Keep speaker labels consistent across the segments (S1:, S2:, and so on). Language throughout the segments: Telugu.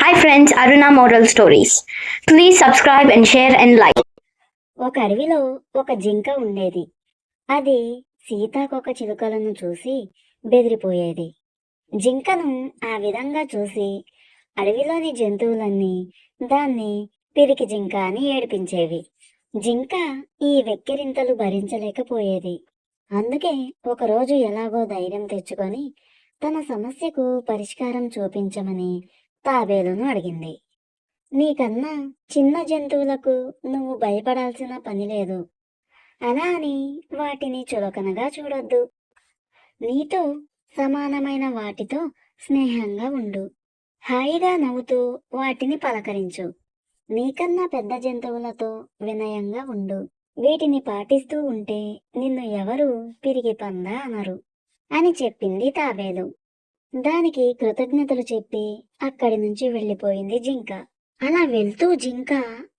S1: Hi friends Aruna moral stories please subscribe and share and like
S2: ఒక అడవిలో ఒక జింక ఉండేది. అది సీతాకొక చిలుకలను చూసి బెదిరిపోయేది. జింకను ఆ విధంగా చూసి అడవిలోని జంతువులన్నీ దాన్ని పిరికి జింక అని ఏడిపించేవి. జింక ఈ వెక్కిరింతలు భరించలేకపోయేది. అందుకే ఒకరోజు ఎలాగో ధైర్యం తెచ్చుకొని తన సమస్యకు పరిష్కారం చూపించమని తాబేలును అడిగింది. నీకన్నా చిన్న జంతువులకు నువ్వు భయపడాల్సిన పని లేదు. అలా అని వాటిని చులకనగా చూడొద్దు. నీతో సమానమైన వాటితో స్నేహంగా ఉండు. హాయిగా నవ్వుతూ వాటిని పలకరించు. నీకన్నా పెద్ద జంతువులతో వినయంగా ఉండు. వీటిని పాటిస్తూ ఉంటే నిన్ను ఎవరు పిరిగి పందా అనరు అని చెప్పింది తాబేలు. దానికి కృతజ్ఞతలు చెప్పి అక్కడి నుంచి వెళ్ళిపోయింది జింక. అలా వెళ్తూ జింక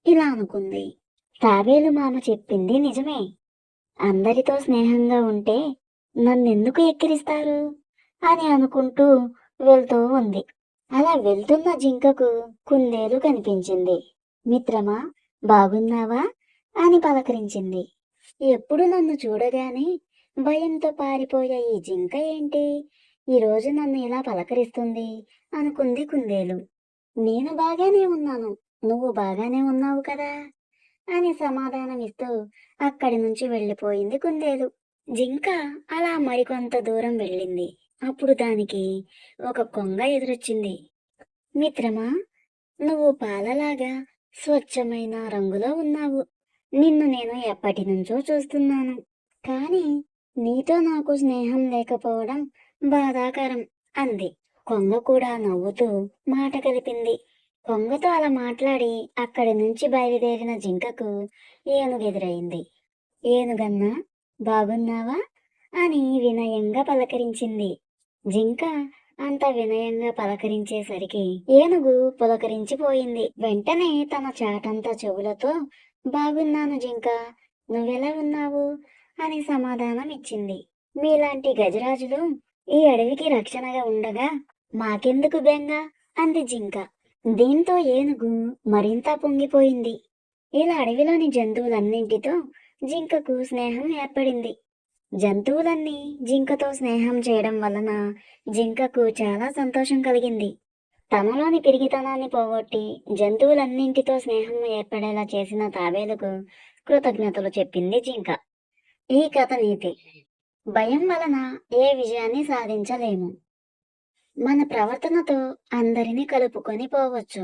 S2: ఇలా అనుకుంది. తాబేలు మామ చెప్పింది నిజమే. అందరితో స్నేహంగా ఉంటే నన్నెందుకు ఎక్కిరిస్తారు అని అనుకుంటూ వెళ్తూ ఉంది. అలా వెళ్తున్న జింకకు కుందేలు కనిపించింది. మిత్రమా బాగున్నావా? అని పలకరించింది. ఎప్పుడు నన్ను చూడగానే భయంతో పారిపోయే ఈ జింక ఏంటి? ఈరోజు నన్ను ఇలా పలకరిస్తుంది అనుకుంది కుందేలు. నేను బాగానే ఉన్నాను. నువ్వు బాగానే ఉన్నావు కదా? అని సమాధానమిస్తూ అక్కడి నుంచి వెళ్ళిపోయింది కుందేలు. జింక అలా మరికొంత దూరం వెళ్ళింది. అప్పుడు దానికి ఒక కొంగ ఎదురొచ్చింది. మిత్రమా నువ్వు పాలలాగా స్వచ్ఛమైన రంగులో ఉన్నావు. నిన్ను నేను ఎప్పటి నుంచో చూస్తున్నాను. కానీ నీతో నాకు స్నేహం లేకపోవడం బాధాకరం అంది. కొంగ కూడా నవ్వుతూ మాట కలిపింది. కొంగతో అలా మాట్లాడి అక్కడి నుంచి బయలుదేరిన జింకకు ఏనుగెదురైంది. ఏనుగన్నా బాగున్నావా? అని వినయంగా పలకరించింది. జింక అంత వినయంగా పలకరించేసరికి ఏనుగు పులకరించిపోయింది. వెంటనే తన చాటంతా చెవులతో బాగున్నాను జింక. నువ్వెలా ఉన్నావు? అని సమాధానం ఇచ్చింది మీలాంటి గజరాజులు ఈ అడవికి రక్షణగా ఉండగా మాకెందుకు బెంగ? అంది జింక. దీంతో ఏనుగు మరింత పొంగిపోయింది. ఇలా అడవిలోని జంతువులన్నింటితో జింకకు స్నేహం ఏర్పడింది. జంతువులన్నీ జింకతో స్నేహం చేయడం వలన జింకకు చాలా సంతోషం కలిగింది. తమలోని పిరిగితనాన్ని పోగొట్టి జంతువులన్నింటితో స్నేహం ఏర్పడేలా చేసిన తాబేలుకు కృతజ్ఞతలు చెప్పింది జింక. ఈ కథ నీతి. భయం వలన ఏ విజయాన్ని సాధించలేము. మన ప్రవర్తనతో అందరినీ కలుపుకొని పోవచ్చు.